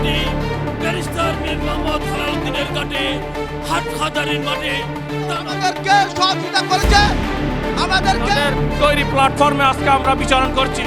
ঘাটে ব্যারিস্টার মীর মোহাম্মদ সালাউদ্দিনের ঘাটে হাটহাজারির মাঠে। আমাদেরকে সহযোগিতা করেছে। আমাদেরকে তৈরি প্ল্যাটফর্মে আজকে আমরা বিচারণ করছি।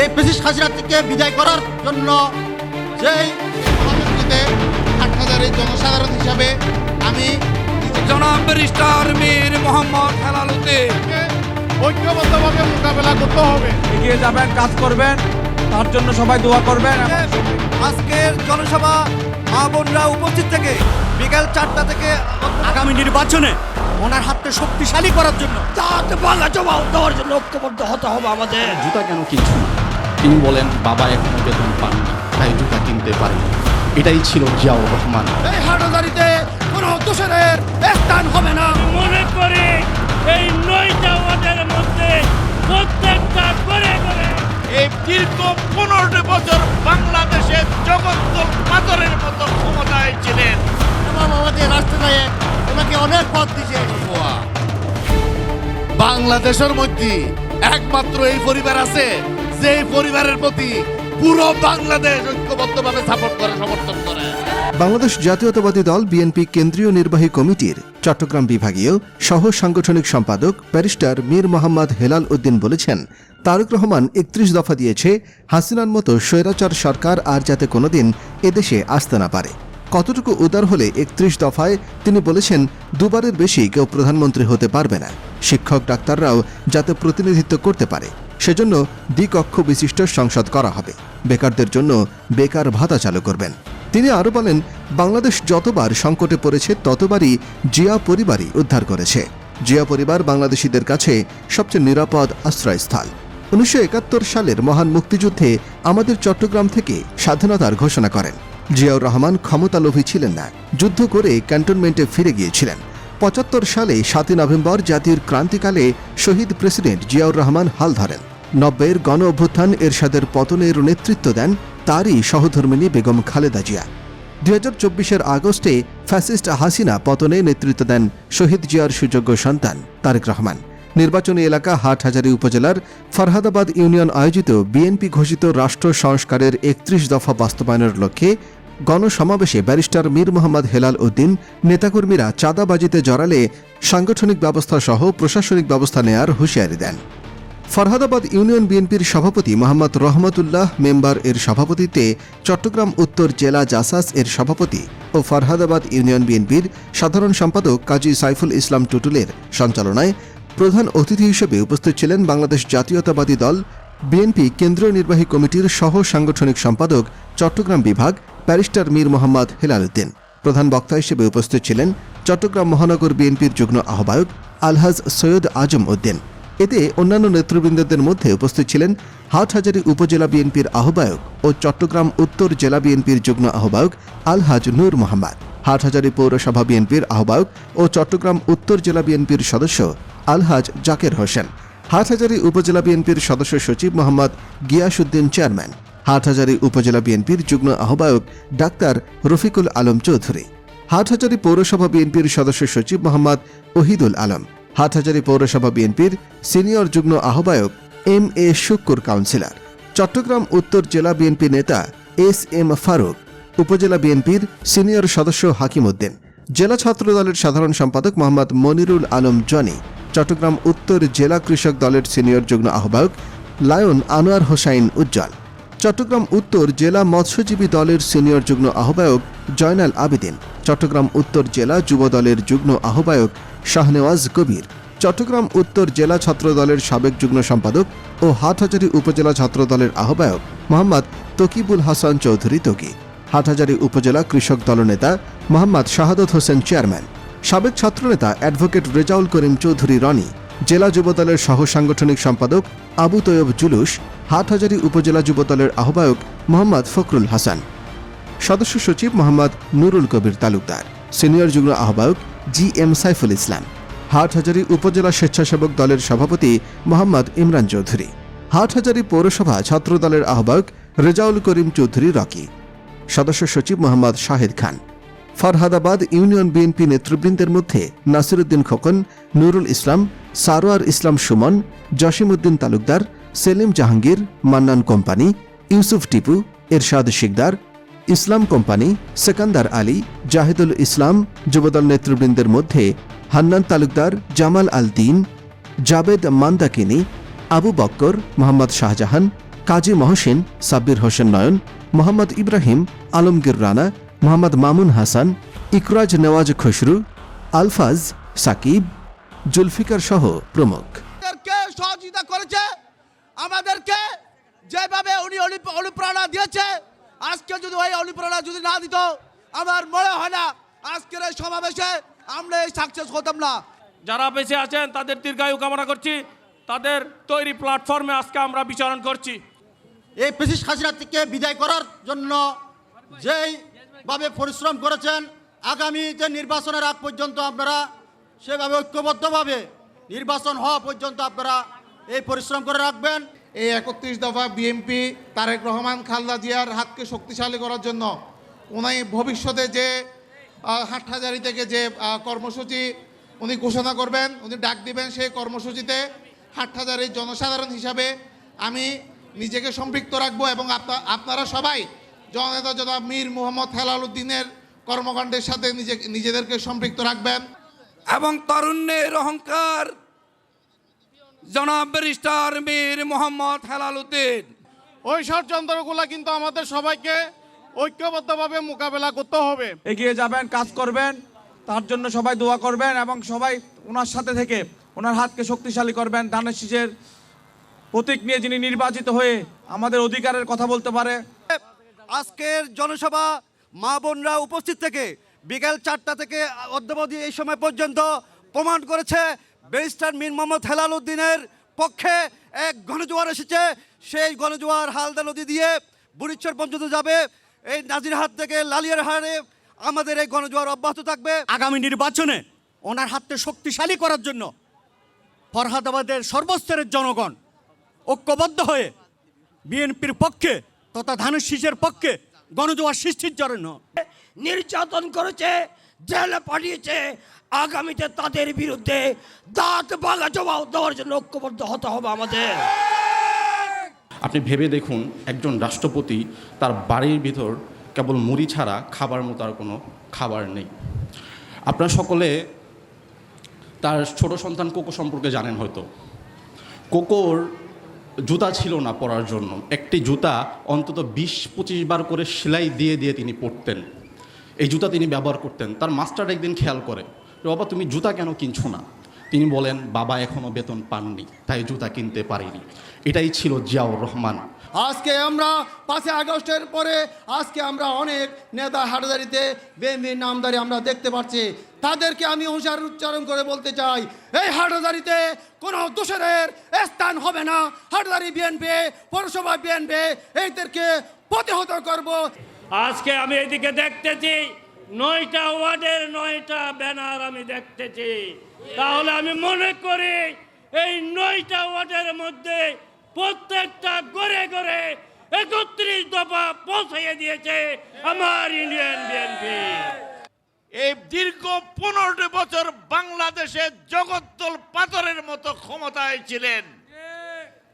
এই ব্রিটিশ হাসিনা থেকে বিদায় করার জন্য যেই আমাদেরকে আট হাজারের জনসাধারণ হিসাবে আমি জনাব ব্যারিস্টার মীর মোহাম্মদ হেলালুদ্দিন ঐক্যবদ্ধভাবে মোকাবেলা করতে হবে। এগিয়ে যাবেন কাজ করবেন তার জন্য সবাই দোয়া করবেন। আজকের জনসভা মা বোনরা উপস্থিত থেকে বিকাল চারটা থেকে আগামী নির্বাচনে ওনার হাতকে শক্তিশালী করার জন্য। তাতে বাংলা জবাব দেওয়ার জন্য ঐক্যবদ্ধ হতে হবে আমাদের। জুতা কেন কিনছো না তিনি বলেন বাবা এখনও বেতন পাননি তাই জুতা কিনতে পারেনি। এটাই ছিল জিয়াউর রহমান। এই হাটাজারিতে কোনো দোষের স্থান হবে না। মনে করি এই নয়টা ওয়ার্ডের মধ্যে প্রত্যেকটা করে করে এই দীর্ঘ পনেরোটি বছর বাংলাদেশের জগদ্দল পাথরের মতো ক্ষমতায় ছিলেন। এবং আমাদের রাষ্ট্রনায়ক ওনাকে অনেক পথ দিয়েছে বাংলাদেশের মধ্যে একমাত্র এই পরিবার আছে যে এই পরিবারের প্রতি পুরো বাংলাদেশ ঐক্যবদ্ধভাবে সাপোর্ট করে সমর্থন করে। বাংলাদেশ জাতীয়তাবাদী দল বিএনপি কেন্দ্রীয় নির্বাহী কমিটির চট্টগ্রাম বিভাগীয় সহ সাংগঠনিক সম্পাদক ব্যারিস্টার মীর মোহাম্মদ হেলাল উদ্দিন বলেছেন, তারেক রহমান একত্রিশ দফা দিয়েছে, হাসিনার মতো স্বৈরাচার সরকার আর যাতে কোনোদিন এদেশে আসতে না পারে। কতটুকু উদার হলে একত্রিশ দফায় তিনি বলেছেন, দুবারের বেশি কেউ প্রধানমন্ত্রী হতে পারবে না। শিক্ষক ডাক্তাররাও যাতে প্রতিনিধিত্ব করতে পারে, সেজন্য দ্বিকক্ষ বিশিষ্ট সংসদ করা হবে। বেকারদের জন্য বেকার ভাতা চালু করবেন। তিনি আরও বলেন, বাংলাদেশ যতবার সংকটে পড়েছে, ততবারই জিয়া পরিবারই উদ্ধার করেছে। জিয়া পরিবার বাংলাদেশিদের কাছে সবচেয়ে নিরাপদ আশ্রয়স্থল। উনিশশো একাত্তর সালের মহান মুক্তিযুদ্ধে আমাদের চট্টগ্রাম থেকে স্বাধীনতার ঘোষণা করেন। জিয়াউর রহমান ক্ষমতালোভী ছিলেন না, যুদ্ধ করে ক্যান্টনমেন্টে ফিরে গিয়েছিলেন। পঁচাত্তর সালে সাতই নভেম্বর জাতির ক্রান্তিকালে শহীদ প্রেসিডেন্ট জিয়াউর রহমান হাল ধরেন। নব্বইয়ের গণ অভ্যুত্থান এরশাদের পতনের নেতৃত্ব দেন তারই সহধর্মিনী বেগম খালেদা জিয়া। দুই হাজার চব্বিশের আগস্টে ফ্যাসিস্ট হাসিনা পতনে নেতৃত্ব দেন শহীদ জিয়ার সুযোগ্য সন্তান তারেক রহমান। নির্বাচনী এলাকা হাটহাজারী উপজেলার ফরহাদাবাদ ইউনিয়ন আয়োজিত বিএনপি ঘোষিত রাষ্ট্র সংস্কারের একত্রিশ দফা বাস্তবায়নের লক্ষ্যে গণসমাবেশে ব্যারিস্টার মীর মোহাম্মদ হেলাল উদ্দিন, নেতাকর্মীরা চাঁদাবাজিতে জড়ালে সাংগঠনিক ব্যবস্থা সহ প্রশাসনিক ব্যবস্থা নেয়ার হুঁশিয়ারি দেন। ফরহাদাবাদ ইউনিয়ন বিএনপির সভাপতি মোহাম্মদ রহমতুল্লাহ মেম্বার এর সভাপতিত্বে চট্টগ্রাম উত্তর জেলা জাসাস এর সভাপতি ও ফরহাদাবাদ ইউনিয়ন বিএনপির সাধারণ সম্পাদক কাজী সাইফুল ইসলাম টুটুলের সঞ্চালনায় প্রধান অতিথি হিসেবে উপস্থিত ছিলেন বাংলাদেশ জাতীয়তাবাদী দল, বিএনপি কেন্দ্রীয় নির্বাহী কমিটির সহ সাংগঠনিক সম্পাদক চট্টগ্রাম বিভাগ ব্যারিস্টার মীর মোহাম্মদ হেলাল উদ্দিন প্রধান বক্তা হিসেবে উপস্থিত ছিলেন চট্টগ্রাম মহানগর বিএনপির যুগ্ম আহ্বায়ক আলহাজ সৈয়দ আজম উদ্দিন। এতে অন্যান্য নেতৃবৃন্দদের মধ্যে উপস্থিত ছিলেন হাটহাজারী উপজেলা বিএনপির আহ্বায়ক ও চট্টগ্রাম উত্তর জেলা বিএনপির যুগ্ম আহ্বায়ক আলহাজ নূর মোহাম্মদ, হাটহাজারী পৌরসভা বিএনপির আহ্বায়ক ও চট্টগ্রাম উত্তর জেলা বিএনপির সদস্য আলহাজ জাকের হোসেন, হাটহাজারী উপজেলা বিএনপির সদস্য সচিব মোহাম্মদ গিয়াসুদ্দিন চেয়ারম্যান, হাটহাজারী উপজেলা বিএনপির যুগ্ম আহ্বায়ক ডাক্তার রফিকুল আলম চৌধুরী, হাটহাজারী পৌরসভা বিএনপির সদস্য সচিব মোহাম্মদ ওহিদুল আলম হাটহাজারী পৌরসভা বিএনপির সিনিয়র যুগ্ম আহ্বায়ক M A Shukkur councillor. Chattogram উত্তর জেলা বিএনপি নেতা এস এম ফারুক, উপজেলা বিএনপির সিনিয়র সদস্য হাকিম উদ্দিন, জেলা ছাত্রদলের সাধারণ সম্পাদক মোহাম্মদ মনিরুল আলম জনি, চট্টগ্রাম উত্তর জেলা কৃষক দলের সিনিয়র যুগ্ম আহ্বায়ক লায়ন আনোয়ার হোসাইন উজ্জ্বল, চট্টগ্রাম উত্তর জেলা মৎস্যজীবী দলের সিনিয়র যুগ্ম আহ্বায়ক জয়নাল আবেদিন, চট্টগ্রাম উত্তর জেলা যুব দলের যুগ্ম আহ্বায়ক শাহনেওয়াজ কবির। চট্টগ্রাম উত্তর জেলা ছাত্রদলের সাবেক যুগ্ম সম্পাদক ও হাটহাজারী উপজেলা ছাত্র দলের আহ্বায়ক মোহাম্মদ তকিবুল হাসান চৌধুরী তকি। হাটহাজারী উপজেলা কৃষক দলনেতা মোহাম্মদ শাহাদত হোসেন চেয়ারম্যান। সাবেক ছাত্রনেতা অ্যাডভোকেট রেজাউল করিম চৌধুরী রনি। জেলা যুবদলের সহ সাংগঠনিক সম্পাদক আবু তৈয়ব জুলুস হাটহাজারী উপজেলা যুবদলের আহ্বায়ক মোহাম্মদ ফখরুল হাসান। সদস্য সচিব মোহাম্মদ নুরুল কবির তালুকদার। সিনিয়র যুগ্ম আহ্বায়ক জি এম সাইফুল ইসলাম, হাটহাজারী উপজেলা স্বেচ্ছাসেবক দলের সভাপতি মোহাম্মদ ইমরান চৌধুরী, হাটহাজারী পৌরসভা ছাত্র দলের আহ্বায়ক রেজাউল করিম চৌধুরী রকি, সদস্য সচিব মোহাম্মদ শাহেদ খান, ফরহাদাবাদ ইউনিয়ন বিএনপি নেতৃবৃন্দের মধ্যে নাসিরুদ্দিন খোকন, নুরুল ইসলাম, সারোয়ার ইসলাম সুমন, জসিমউদ্দিন তালুকদার, সেলিম জাহাঙ্গীর, মান্নান কোম্পানি, ইউসুফ টিপু, এরশাদ শিকদার ইসলাম কোম্পানি সেকান্দার আলী, জাহিদুল ইসলাম যুবদল নেতৃবৃন্দের মধ্যে হান্নান তালুকদার জামাল আল দিন জাবেদ মান্দাকিনি, আবু বক্কর, মোহাম্মদ শাহজাহান, কাজী মহসিন, সাব্বির হোসেন নয়ন, মোহাম্মদ ইব্রাহিম, আলমগীর রানা, মোহাম্মদ মামুন হাসান, ইকরাজ নেওয়াজ খসরু, আলফাজ সাকিব, জুলফিকার সহ প্রমুখ। আমাদেরকে যেভাবে উনি অনু- অনুপ্রেরণা দিয়েছে আজকে যদি ওই অনুপ্রেরণা যদি না দিত আমার মনে হয় না আজকের এই সমাবেশে আমরা এই সাকসেস হতাম না। যারা বেঁচে আছেন তাদের দীর্ঘায়ু কামনা করছি। তাদের তৈরি প্ল্যাটফর্মে আজকে আমরা বিচারণ করছি। এই পেশিস হাসিনা থেকে বিদায় করার জন্য যেইভাবে পরিশ্রম করেছেন আগামী যে নির্বাচনের আগ পর্যন্ত আপনারা সেভাবে ঐক্যবদ্ধভাবে নির্বাচন হওয়া পর্যন্ত আপনারা এই পরিশ্রম করে রাখবেন। এই একত্রিশ দফা বিএনপি তারেক রহমান, খালদা জিয়ার হাতকে শক্তিশালী করার জন্য উনি ভবিষ্যতে যে হাটহাজারি থেকে যে কর্মসূচি উনি ঘোষণা করবেন, উনি ডাক দিবেন সেই কর্মসূচিতে হাটহাজারির জনসাধারণ হিসাবে আমি নিজেকে সম্পৃক্ত রাখব এবং আপনারা সবাই জননেতা জনাব মীর মোহাম্মদ হেলাল উদ্দিনের কর্মকাণ্ডের সাথে নিজে, নিজেদেরকে সম্পৃক্ত রাখবেন। এবং তারুণ্যের অহংকার জনাব ব্যারিস্টার মীর মোহাম্মদ হেলাল উদ্দিন। ওই ষড়যন্ত্রগুলো কিন্তু আমাদের সবাইকে ঐক্যবদ্ধভাবে মোকাবেলা করতে হবে। এগিয়ে যাবেন কাজ করবেন তার জন্য সবাই দোয়া করবেন এবং সবাই ওনার সাথে থেকে ওনার হাতকে শক্তিশালী করবেন। ধানের শীষের প্রতীক নিয়ে যিনি নির্বাচিত হয়ে আমাদের অধিকারের কথা বলতে পারে। আজকের জনসভা মা বোনরা উপস্থিত থেকে বিকেল চারটা থেকে অদ্যাবধি এই সময় পর্যন্ত প্রমাণ করেছে ব্যারিস্টার মীর মোহাম্মদ হেলাল উদ্দিনের পক্ষে এক গণজোয়ার এসেছে। সেই গণজোয়ার হালদা নদী দিয়ে বুড়িচ্চর পর্যন্ত যাবে। এই নাজিরহাট থেকে লালিয়ার হারে আমাদের এই গণজোয়ার অব্যাহত থাকবে। আগামী নির্বাচনে ওনার হাতকে শক্তিশালী করার জন্য ফরহাদাবাদের সর্বস্তরের জনগণ ঐক্যবদ্ধ হয়ে বিএনপির পক্ষে তথা ধানের শীষের পক্ষে গণজোয়ার সৃষ্টির জন্য নির্যাতন করেছে জেলে পাঠিয়েছে। আগামীতে তাদের বিরুদ্ধে দাঁত বাগা জবাব দেওয়ার জন্য ঐক্যবদ্ধ হতে হবে আমাদের। আপনি ভেবে দেখুন, একজন রাষ্ট্রপতি তার বাড়ির ভিতর কেবল মুড়ি ছাড়া খাবার মতো আর কোনো খাবার নেই। আপনারা সকলে তার ছোট সন্তান কোকো সম্পর্কে জানেন হয়তো। কোকোর জুতা ছিল না পরার জন্য। একটি জুতা অন্তত বিশ পঁচিশ বার করে সেলাই দিয়ে দিয়ে তিনি পরতেন। এই জুতা তিনি ব্যবহার করতেন। তার মাস্টার একদিন খেয়াল করে, "রে বাবা, তুমি জুতা কেন কিনছো না? তিনি বলেন, বাবা এখনও বেতন পাননি, তাই জুতা কিনতে পারিনি। এটাই ছিল জিয়াউর রহমান। আজকে আমরা পাঁচই আগস্টের পরে আজকে আমরা অনেক নেতা হাটদারিতে বিএনপির নামদারি আমরা দেখতে পাচ্ছি। তাদেরকে আমি হুঁশিয়ার উচ্চারণ করে বলতে চাই, এই হাটদারিতে কোনো দোষরের স্থান হবে না। হাটদারি বিএনপি, পৌরসভা বিএনপি, এইদেরকে প্রতিহত করব। আজকে আমি এদিকে দেখতেছি, নয়টা ওয়ার্ডের নয়টা ব্যানার আমি দেখতেছি। তাহলে আমি মনে করি, এই নয়টা ওয়ার্ডের মধ্যে প্রত্যেকটা গড়ে গড়ে একত্রিশ দফা পৌঁছাইয়ে দিয়েছে আমার ইন্ডিয়ান বিএনপি। এই দীর্ঘ পনেরোটি বছর বাংলাদেশে জগত্তল পাথরের মতো ক্ষমতায় ছিলেন।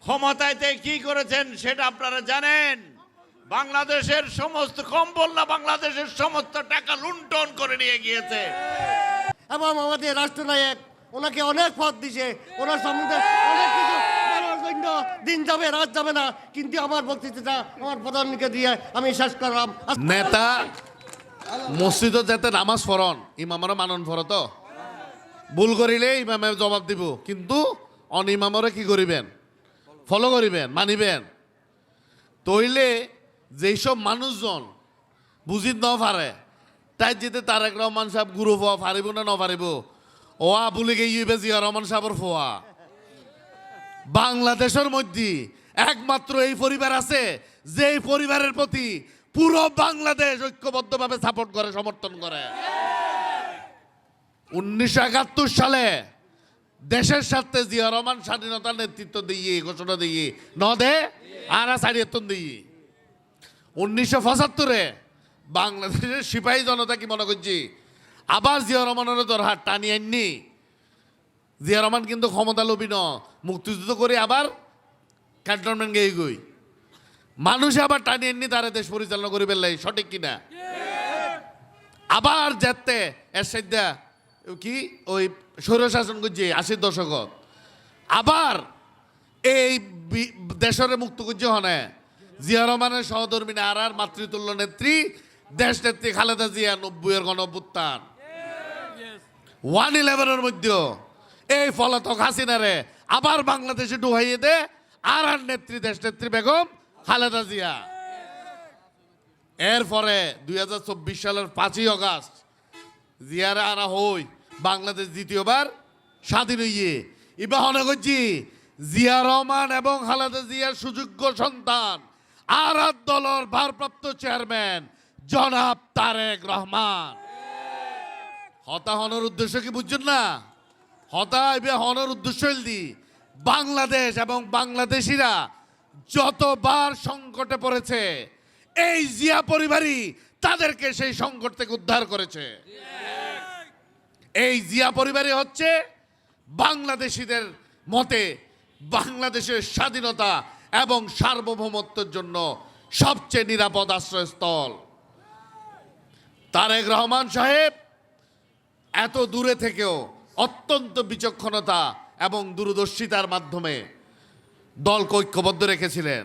ক্ষমতায়তে কি করেছেন সেটা আপনারা জানেন? বাংলাদেশের সমস্ত কম না বাংলাদেশের সমস্ত টাকা লুণ্ঠন করে নিয়ে গিয়েছে। এবং আমাদের রাষ্ট্রনায়ক ওনাকে অনেক পথ দিছে। ওনার সম্বন্ধে অনেক কিছু জন্য দিন যাবে রাত যাবে না। কিন্তু আমার বক্তৃতাটা আমার প্রধানকে দিয়ে আমি শেষ করলাম। নেতা মসজিদত যাতে নামাজ পড়ন ইমামরা মানন ফর তো। ভুল করিলে ইমামে জবাব দিব কিন্তু অন ইমামরে কি করিবেন? ফলো করিবেন মানিবেন। তইলে যেসব মানুষজন বুঝিত ন তাই যেতে তারেক রহমান সাহেব গুরু ফোয়া পারিব না নপারিব ওয়া বুলি গিয়ে জিয়া রহমান সাহেবর ফোয়া বাংলাদেশের মধ্যে একমাত্র এই পরিবার আছে যে পরিবারের প্রতি পুরো বাংলাদেশ ঐক্যবদ্ধভাবে সাপোর্ট করে সমর্থন করে উনিশশো একাত্তর সালে দেশের স্বার্থে জিয়া রহমান স্বাধীনতার নেতৃত্ব দিয়ে, ঘোষণা দিয়ে, ন দে, আর সারিয়তন দিয়ে। উনিশশো পঁচাত্তরে বাংলাদেশের সিপাহী জনতা কি মনে করছি? আবার জিয়া রহমানের দরহার টানি আননি জিয়া রহমান কিন্তু ক্ষমতা লোভী ন, মুক্তিযুদ্ধ করে আবার ক্যান্টনমেন্ট গিয়ে গই। মানুষ আবার টানি নি তারা দেশ পরিচালনা করে ফেললাই, সঠিক কিনা? আবার যেতে, এর সাইডা কি? ওই স্বৈরশাসন করছে, আশির দশকত আবার এই দেশের মুক্ত করছে হনে। জিয়া রহমানের সহধর্মী আর আর মাতৃতুল্য নেত্রী, দেশ নেত্রী খালেদা জিয়া নব্বইয়ের গণপুত্তান ওয়ান ইলেভেনের মধ্যে এই ফলাতক হাসিনারে আবার বাংলাদেশে ডুহাইয়ে দে, আর আর নেত্রী, দেশ নেত্রী বেগম খালেদা জিয়া। এরপরে দুই হাজার চব্বিশ সালের পাঁচই অগাস্ট জিয়ারা আনা হই বাংলাদেশ দ্বিতীয়বার স্বাধীন হইয়ে। মনে করছি জিয়া রহমান এবং খালেদা জিয়ার সুযোগ্য সন্তান। আর দলর ভারপ্রাপ্ত চেয়ারম্যান জনাব তারেক রহমান। হতা হনর উদ্দেশ্য কি বুঝছেন না? হতা এবার হনর উদ্দেশ্য দি বাংলাদেশ এবং বাংলাদেশিরা যতবার সংকটে পড়েছে, এই জিয়া পরিবারই তাদেরকে সেই সংকট থেকে উদ্ধার করেছে। এই জিয়া পরিবারই হচ্ছে বাংলাদেশিদের মতে বাংলাদেশের স্বাধীনতা এবং সার্বভৌমত্বের জন্য সবচেয়ে নিরাপদ আশ্রয়স্থল। তারেক রহমান সাহেব, এত দূরে থেকেও অত্যন্ত বিচক্ষণতা এবং দূরদর্শিতার মাধ্যমে দলকে ঐক্যবদ্ধ রেখেছিলেন।